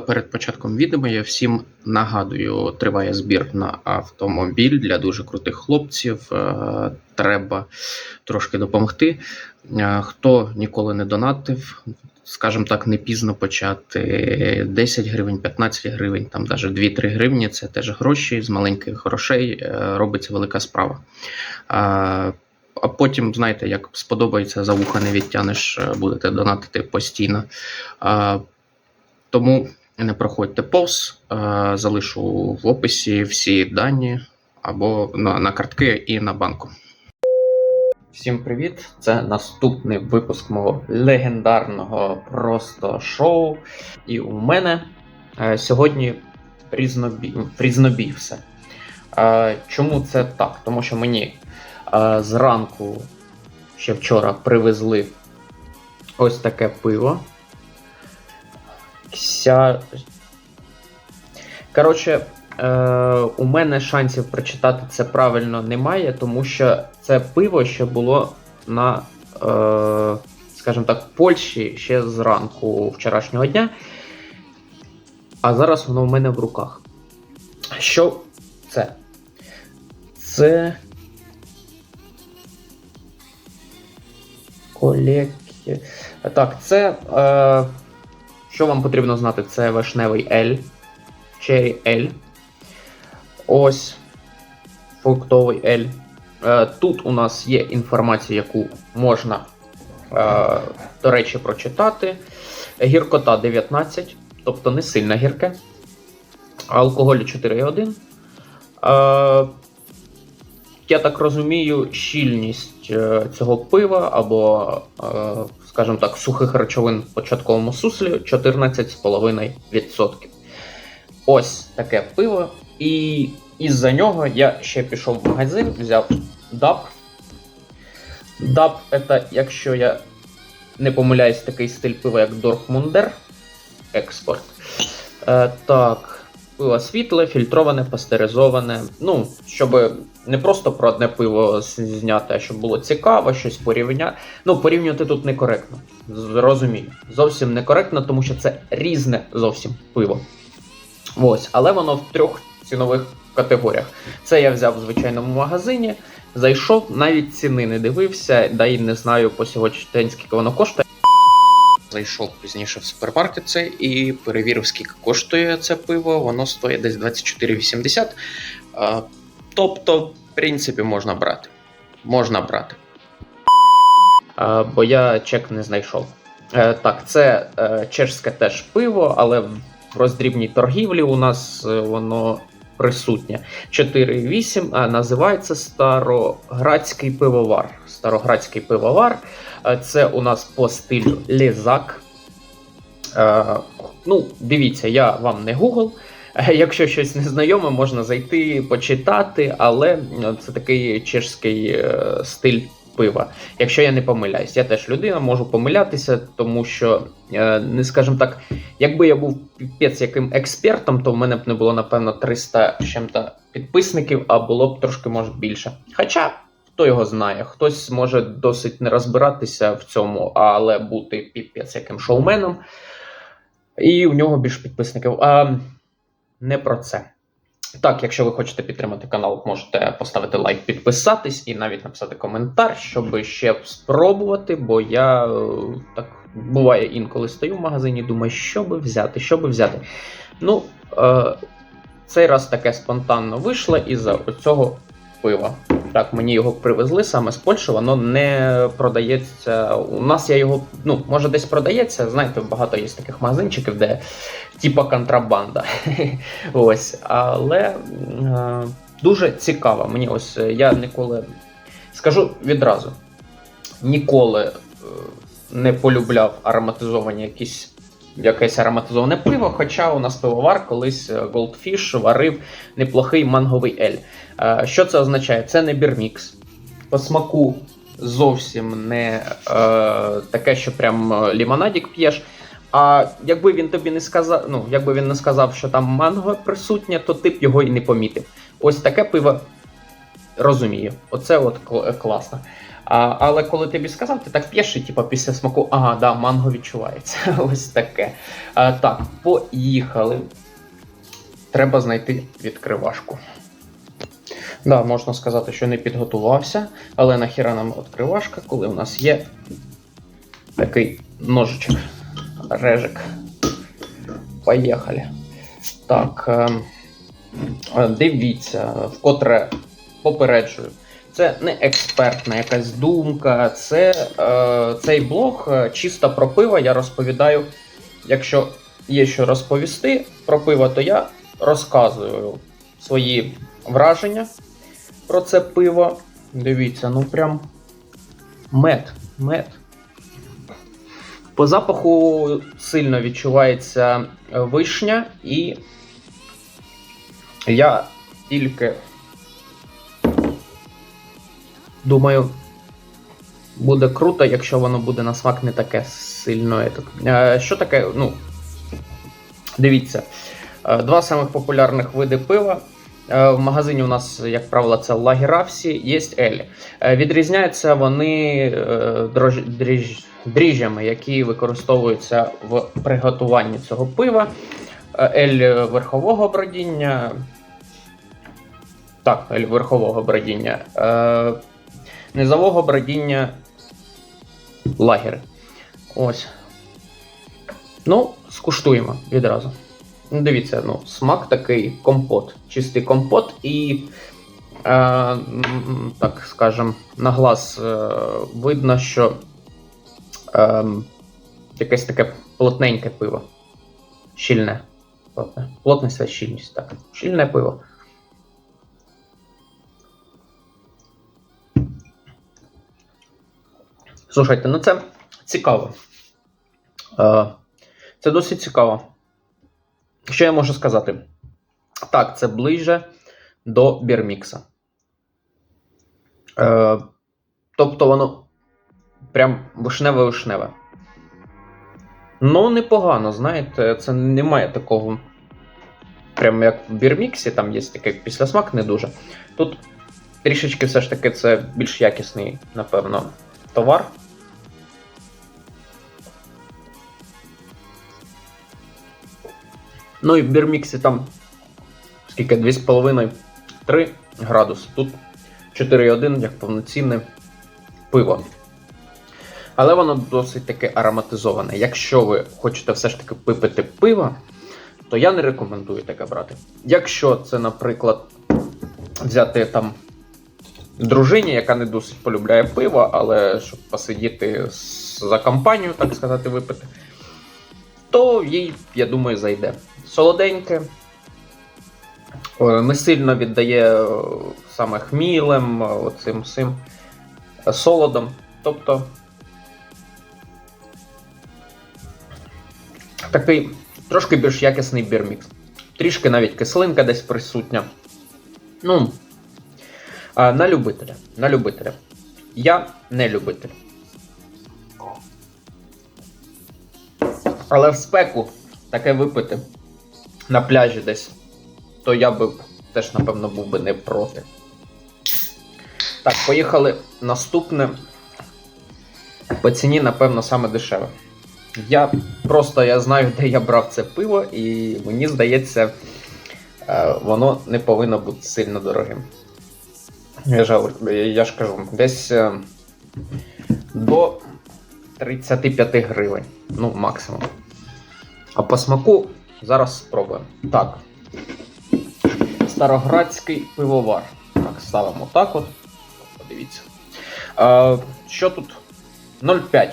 Але перед початком відео я всім нагадую, триває збір на автомобіль для дуже крутих хлопців. Е, Треба трошки допомогти. Е, Хто ніколи не донатив, скажімо так, не пізно почати 10 гривень, 15 гривень, там навіть 2-3 гривні це теж гроші. З маленьких грошей е, робиться велика справа. А потім, знаєте, як сподобається, за вуха не відтянеш, будете донатити постійно. Тому не проходьте повз, залишу в описі всі дані або на, на картки і на банку. Всім привіт! Це наступний випуск мого легендарного просто шоу. І у мене е, сьогодні різнобій, різнобій все. Е, чому це так? Тому що мені е, зранку ще вчора привезли ось таке пиво. Вся... Коротше, е, у мене шансів прочитати це правильно немає, тому що це пиво ще було на, е, скажімо так, Польщі ще зранку вчорашнього дня. А зараз воно в мене в руках. Що це? Це. Колекція. Так, це. Е, що вам потрібно знати? Це вишневий L. Cherry L. Ось. Фруктовий L. Е, тут у нас є інформація, яку можна, е, до речі, прочитати. Гіркота 19, тобто не сильно гірке. Алкоголю 4,1. Е, я так розумію, щільність цього пива або, скажімо так, сухих речовин в початковому суслі 14,5%. Ось таке пиво. І із-за нього я ще пішов в магазин, взяв DAP. DAP це, якщо я не помиляюсь, такий стиль пива, як Дорфмундер. Експорт. Е, так. Пиво світле, фільтроване, пастеризоване. Ну, щоб не просто про одне пиво зняти, а щоб було цікаво, щось порівняти. Ну, порівнювати тут некоректно. Розумію. Зовсім некоректно, тому що це різне зовсім пиво. Ось, але воно в трьох цінових категоріях. Це я взяв в звичайному магазині, зайшов, навіть ціни не дивився, да й не знаю по сьогодні скільки воно коштує. Зайшов пізніше в супермаркет цей і перевірив, скільки коштує це пиво. Воно стоїть десь 24,80. Тобто, в принципі, можна брати. Можна брати. А, Бо я чек не знайшов. Е, Так, це е, чешське теж пиво, але в роздрібній торгівлі у нас е, воно присутнє. 4,8, а називається Староградський пивовар. Староградський пивовар. Е, Це у нас по стилю Лізак. Е, ну, дивіться, я вам не Google. Якщо щось незнайоме, можна зайти, почитати, але е, це такий чешський е, стиль пива. Якщо я не помиляюсь, я теж людина, можу помилятися, тому що, е, не скажімо так, якби я був піпець яким експертом, то в мене б не було, напевно, 300 чим-то підписників, а було б трошки, може, більше. Хоча. Хто його знає, хтось може досить не розбиратися в цьому, але бути піпець яким шоуменом, і у нього більше підписників. А не про це. Так, якщо ви хочете підтримати канал, можете поставити лайк, підписатись і навіть написати коментар, щоб ще спробувати, бо я е, так буває інколи стою в магазині, думаю, що би взяти, що би взяти. Ну, е, цей раз таке спонтанно вийшло із-за цього пива. Так, мені його привезли саме з Польщі, воно не продається. У нас я його, ну, може, десь продається. Знаєте, багато є таких магазинчиків, де типа контрабанда. Ось. Але е, дуже цікаво. Мені ось е, я ніколи скажу відразу: ніколи е, не полюбляв ароматизовані якісь. Якесь ароматизоване пиво, хоча у нас пивовар колись е, Goldfish варив неплохий манговий ель. Е, Що це означає? Це не бірмікс. По смаку зовсім не е, таке, що прям е, лімонадік п'єш. А якби він тобі не сказав, ну якби він не сказав, що там манго присутнє, то ти б його і не помітив. Ось таке пиво розумію. Оце от кл- класно. А, але коли тобі сказав, ти так п'єш і типу, після смаку, ага, да, манго відчувається. Ось таке. А, так, поїхали. Треба знайти відкривашку. Да, можна сказати, що не підготувався, але нахіра нам відкривашка, коли у нас є такий ножичок, режик. Поїхали. Так. ем, Дивіться, вкотре попереджую. Це не експертна якась думка. Це е, цей блог е, чисто про пиво. Я розповідаю. Якщо є що розповісти про пиво, то я розказую свої враження про це пиво. Дивіться, ну прям мед. Мед. По запаху сильно відчувається е, вишня, і я тільки думаю, буде круто, якщо воно буде на смак не таке сильно. Е, Що таке? Ну, дивіться, е, два самих популярних види пива. Е, В магазині у нас, як правило, це лагеравсі, є Елі. Відрізняються вони дрож, дріж, дріжджами, які використовуються в приготуванні цього пива. Ель верхового бродіння. Так, ель верхового бродіння. Низового бродіння лагери. Ось. Ну, скуштуємо відразу. Ну, Дивіться, ну, смак такий компот. Чистий компот і, е, так скажем, на глаз е, видно, що е, якесь таке плотненьке пиво. Щільне. Плотне. Плотність це щільність, так. Щільне пиво. Слушайте, ну це цікаво. Е, Це досить цікаво. Що я можу сказати? Так, це ближче до бірмікса. Е, тобто воно прям вишневе-вишневе. Ну, непогано, знаєте, це немає такого. Прям як в бірміксі, там є такий післясмак не дуже. Тут трішечки все ж таки це більш якісний, напевно, товар. Ну і в бірміксі там скільки 2,5-3 градуси. Тут 4,1 як повноцінне пиво. Але воно досить таки ароматизоване. Якщо ви хочете все ж таки випити пиво, то я не рекомендую таке брати. Якщо це, наприклад, взяти там дружині, яка не досить полюбляє пиво, але щоб посидіти за компанію, так сказати, випити, то їй, я думаю, зайде. Солоденьке, не сильно віддає е, саме хмілем, е, оцим цим е, солодом. Тобто такий трошки більш якісний бірмікс. Трішки навіть кислинка десь присутня. Ну, на любителя. На любителя. Я не любитель. Але в спеку таке випити на пляжі десь, то я би теж, напевно, був би не проти. Так, поїхали наступне. По ціні, напевно, саме дешеве. Я просто я знаю, де я брав це пиво, і мені здається, е, воно не повинно бути сильно дорогим. Я ж, я ж кажу, десь е, до 35 гривень. Ну, максимум. А по смаку зараз спробуємо. Так. Староградський пивовар. Так, ставимо так от. Подивіться. Е, що тут? 0,5.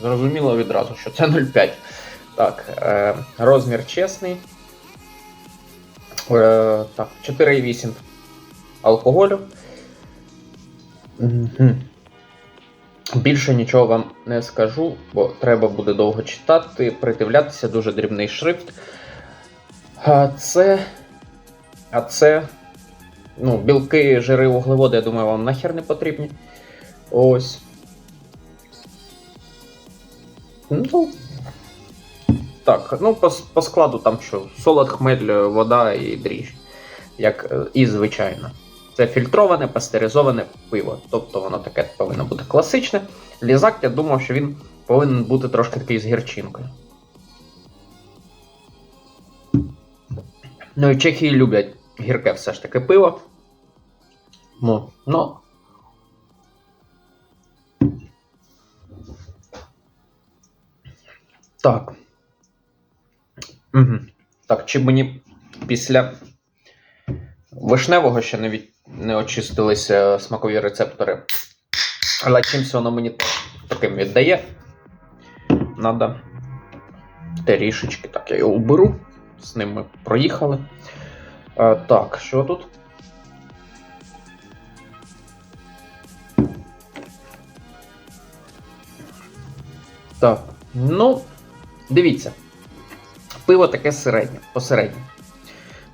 Зрозуміло відразу, що це 0,5. Так, е, розмір чесний. Е, так, 4,8 алкоголю. Мгм. Більше нічого вам не скажу, бо треба буде довго читати, придивлятися, дуже дрібний шрифт. А це. А це. Ну, білки, жири, вуглеводи, я думаю, вам нахер не потрібні. Ось. Ну. Так, ну по, по складу там що? Солод, хмель, вода і дріжджі. Як е, і звичайно. Це фільтроване, пастеризоване пиво. Тобто воно таке повинно бути класичне. Лізак, я думав, що він повинен бути трошки такий з гірчинкою. Ну і чехи люблять гірке все ж таки пиво. Ну, ну. Так. Угу. Так, чи мені після вишневого ще не, від... не очистилися смакові рецептори. Але чимось воно мені таким віддає. Надо трішечки. Так, я його уберу. З ним ми проїхали. Е, так, що тут? Так, ну, дивіться. Пиво таке середнє, посереднє.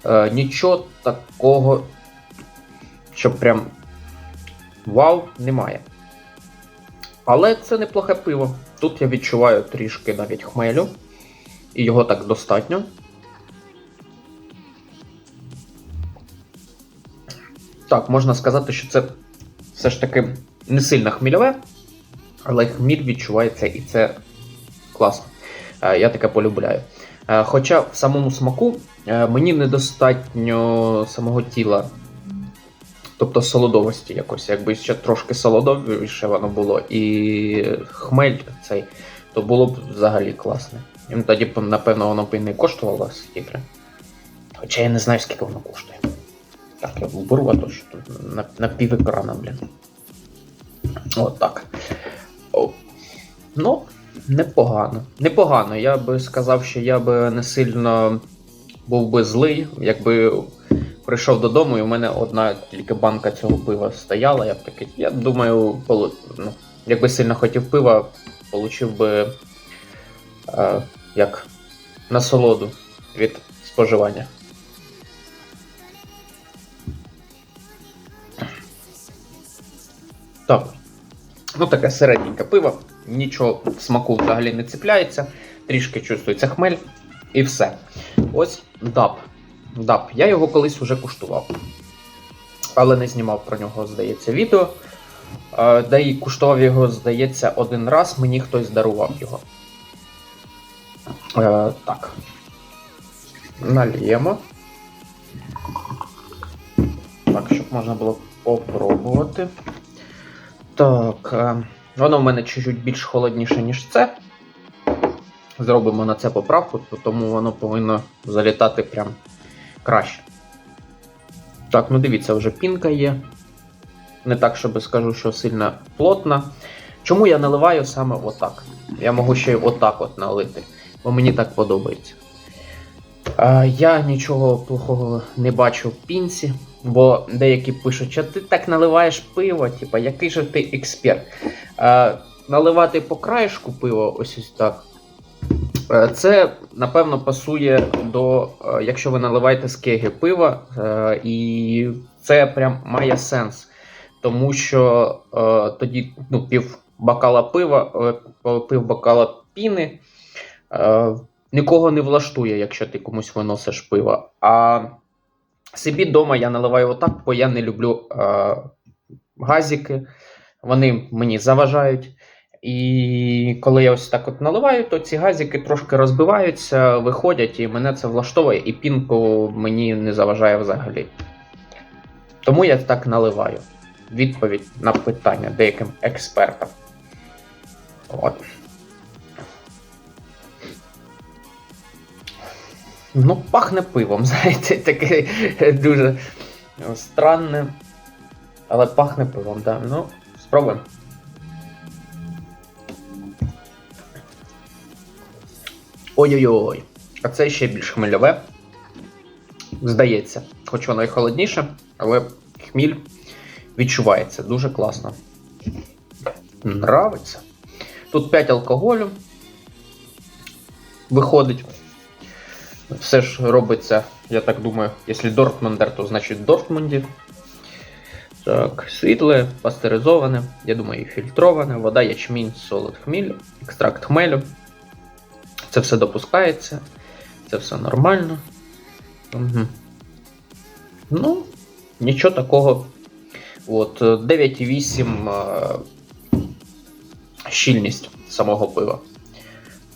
Е, нічого такого, що прям вау, немає. Але це неплохе пиво. Тут я відчуваю трішки навіть хмелю. І його так достатньо. Так, можна сказати, що це все ж таки не сильно хмільове, але хміль відчувається і це класно. Е, Я таке полюбляю. Е, Хоча в самому смаку е, мені недостатньо самого тіла, тобто солодовості якось, якби ще трошки солодовіше воно було, і хмель цей, то було б взагалі класне. І тоді, б, напевно, воно б і не коштувало стільки. Хоча я не знаю, скільки воно коштує. Так, я вберу, а то що тут на, на пів екрана, блін. От так. О. Ну, непогано. Непогано. Я би сказав, що я би не сильно був би злий, якби прийшов додому, і в мене одна тільки банка цього пива стояла. Я такий, я думаю, полу... ну, якби сильно хотів пива, получив би е, як насолоду від споживання. Так. Ну, таке середненьке пиво, нічого смаку взагалі не цепляється, трішки чувствується хмель і все. Ось даб. Даб. Я його колись вже куштував. Але не знімав про нього, здається, відео. Е, Де і куштував його, здається, один раз мені хтось дарував його. Е, так. Наліємо. Так, щоб можна було попробувати. Так, е, воно в мене чуть-чуть більш холодніше, ніж це. Зробимо на це поправку, тому воно повинно залітати прям краще. Так, ну дивіться, вже пінка є. Не так, щоб скажу, що сильно плотна. Чому я наливаю саме отак? Я можу ще й отак от налити, бо мені так подобається. А, я нічого плохого не бачу в пінці, бо деякі пишуть, що ти так наливаєш пиво, типа, який же ти експерт. А, наливати по краєшку пиво, ось ось так. Е, Це, напевно, пасує до, е, якщо ви наливаєте з кеги пива, е, і це прям має сенс. Тому що тоді ну, пів бокала пива, пів бокала піни нікого не влаштує, якщо ти комусь виносиш пиво. А собі вдома я наливаю отак, бо я не люблю газики. Вони мені заважають. І коли я ось так от наливаю, то ці газики трошки розбиваються, виходять, і мене це влаштовує, і пінку мені не заважає взагалі. Тому я так наливаю. Відповідь на питання деяким експертам. От. Ну, пахне пивом, знаєте, таке дуже странне. Але пахне пивом, так. Ну, спробуємо. Ой-ой-ой. А це ще більш хмельове. Здається. Хоч воно і холодніше, але хміль відчувається дуже класно. Нравиться. Тут 5 алкоголю. Виходить. Все ж робиться, я так думаю, якщо Дортмундер, то значить Дортмунді. Так, світле, пастеризоване, я думаю, і фільтроване, вода, ячмінь, солод, хміль, екстракт хмелю. Це все допускається, це все нормально. Угу. Ну, нічого такого. От, е, 9,8 е, щільність самого пива.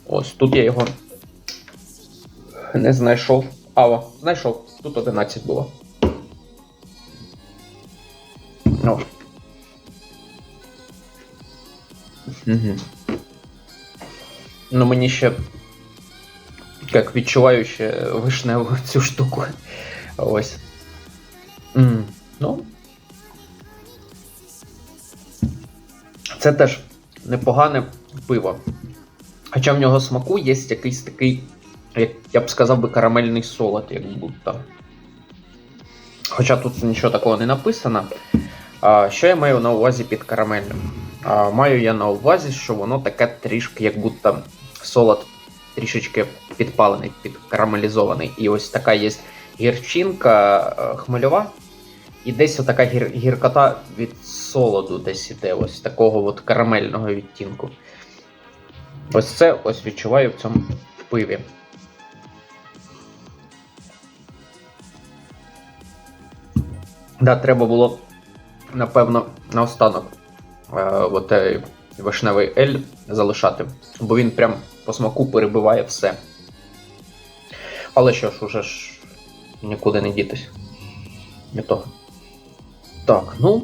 Ось тут я його не знайшов. А, знайшов. Тут 11 було. О. Угу. Ну, мені ще як відчуваю ще вишневу цю штуку. Ось. М, Ну. Це теж непогане пиво. Хоча в нього смаку є якийсь такий, як я б сказав би, карамельний солод, як будто. Хоча тут нічого такого не написано. А, що я маю на увазі під карамельним? А, маю я на увазі, що воно таке трішки, як будто солод трішечки підпалений, підкарамелізований. І ось така є гірчинка е, хмельова. І десь така гір, гіркота від солоду десь іде, ось такого от карамельного відтінку. Ось це ось відчуваю в цьому пиві. Да, треба було, напевно, наостанок е, от, е, вишневий ель залишати, бо він прям по смаку перебиває все. Але що ж, уже ж нікуди не дітись. Не то. Так, ну.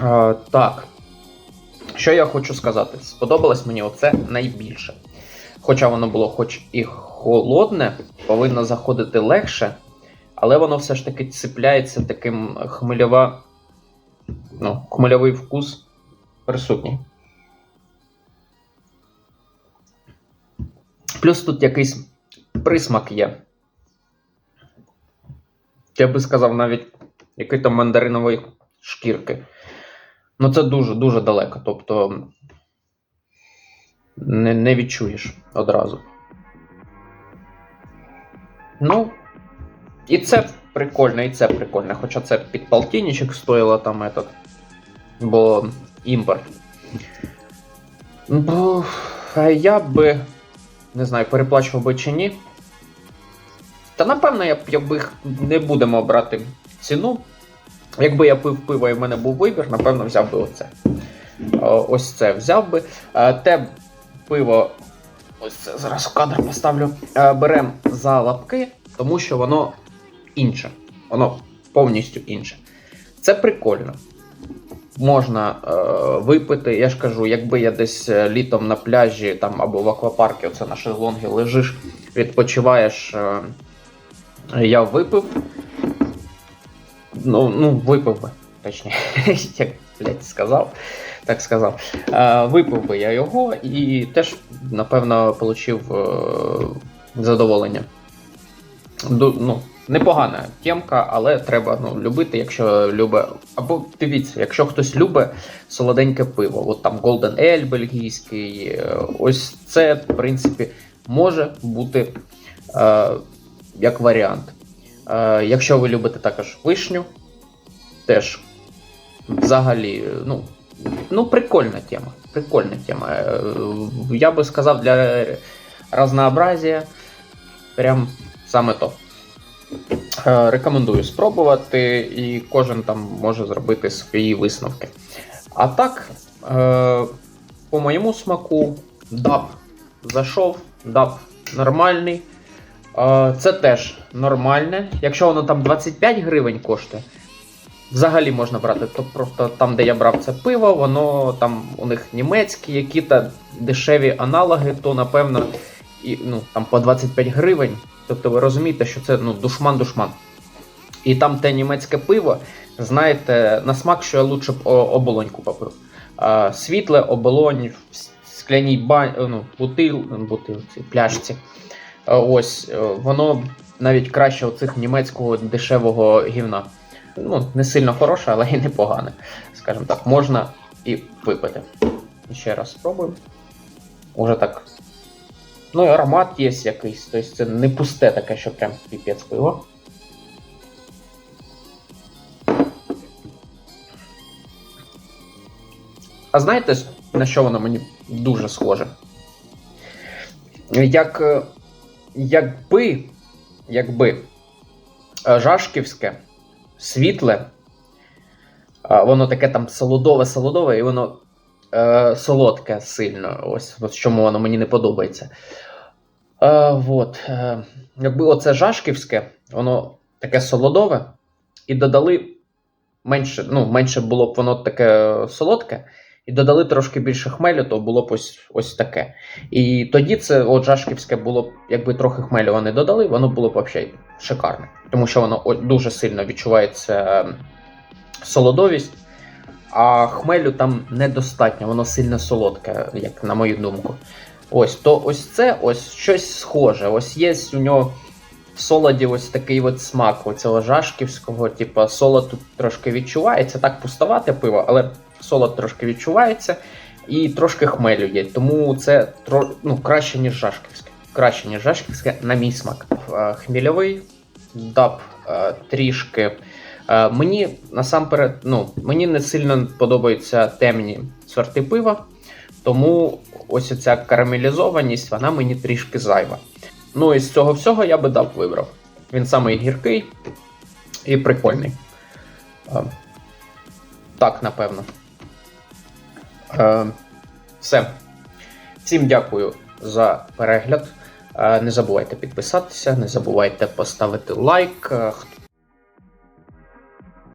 А, так. Що я хочу сказати? Сподобалось мені оце найбільше. Хоча воно було хоч і холодне, повинно заходити легше, але воно все ж таки цепляється таким хмельова. Ну, хмельовий вкус присутній. Плюс тут якийсь присмак є. Я би сказав навіть який там мандаринової шкірки. Ну, це дуже-дуже далеко. Тобто не, не відчуєш одразу. Ну, і це прикольно, і це прикольно. Хоча це під полтинничок стоїло там этот, бо імпорт. Бо я би не знаю, переплачував би чи ні. Та напевно, я б якби не будемо брати ціну. Якби я пив пиво і в мене був вибір, напевно, взяв би оце. Ось це взяв би. Те пиво, ось це зараз в кадр поставлю. Беремо за лапки, тому що воно інше. Воно повністю інше. Це прикольно. Можна е, випити, я ж кажу, якби я десь е, літом на пляжі там або в аквапарку, оце на шезлонгі лежиш, відпочиваєш. Е, я випив. Ну, ну, випив би, точніше, як блядь, сказав, так сказав. Е, випив би я його і теж, напевно, отримав е, задоволення. Ну, Непогана тємка, але треба ну, любити, якщо любить. Або дивіться, якщо хтось любить солоденьке пиво, от там Golden Ale бельгійський, е, ось це, в принципі, може бути е, як варіант. Е, Якщо ви любите також вишню, теж взагалі, ну, ну прикольна тема. Прикольна тема. Е, я би сказав, для разнообразія прям саме то. Е, рекомендую спробувати, і кожен там може зробити свої висновки. А так, е, по моєму смаку, даб зайшов, даб нормальний. Е, це теж нормальне. Якщо воно там 25 гривень коштує, взагалі можна брати. То просто там, де я брав це пиво, воно там у них німецькі, які та дешеві аналоги, то напевно і, ну, там по 25 гривень. Тобто ви розумієте, що це ну, душман-душман. І там те німецьке пиво, знаєте, на смак, що я лучше б оболоньку попив. А, Світле, оболонь, в скляній бань, ну, бутил, бутилці, пляшці. Ось, воно навіть краще оцих німецького дешевого гівна. Ну, Не сильно хороше, але і непогане. Скажімо так, можна і випити. Ще раз спробуємо. Уже так Ну і аромат є якийсь, тобто це не пусте таке, що прям піпець пиво. А знаєте, на що воно мені дуже схоже? Як, Якби якби Жашківське світле. Воно таке там солодове-солодове, і воно е, солодке сильно. Ось, ось чому воно мені не подобається. Е, вот, е, якби оце жашківське, воно таке солодове, і додали менше, ну, менше було б воно таке солодке, і додали трошки більше хмелю, то було б ось, ось таке. І тоді це от жашківське було б, якби трохи хмелю вони додали, воно було б взагалі шикарне. Тому що воно дуже сильно відчувається е, солодовість, а хмелю там недостатньо, воно сильно солодке, як на мою думку. Ось, то ось це ось щось схоже. Ось є у нього в солоді ось такий от смак оцього жашківського, типу, солод тут трошки відчувається, так пустовате пиво, але солод трошки відчувається і трошки хмелю є. Тому це ну, краще, ніж жашківське. Краще, ніж жашківське, на мій смак. Е, Хмільовий даб е, трішки. Е, Мені насамперед, ну, мені не сильно подобаються темні сорти пива, тому ось ця карамелізованість, вона мені трішки зайва. Ну і з цього всього я би даб вибрав. Він самий гіркий і прикольний. Е, Так, напевно. Е, Все. Всім дякую за перегляд. Не забувайте підписатися, не забувайте поставити лайк.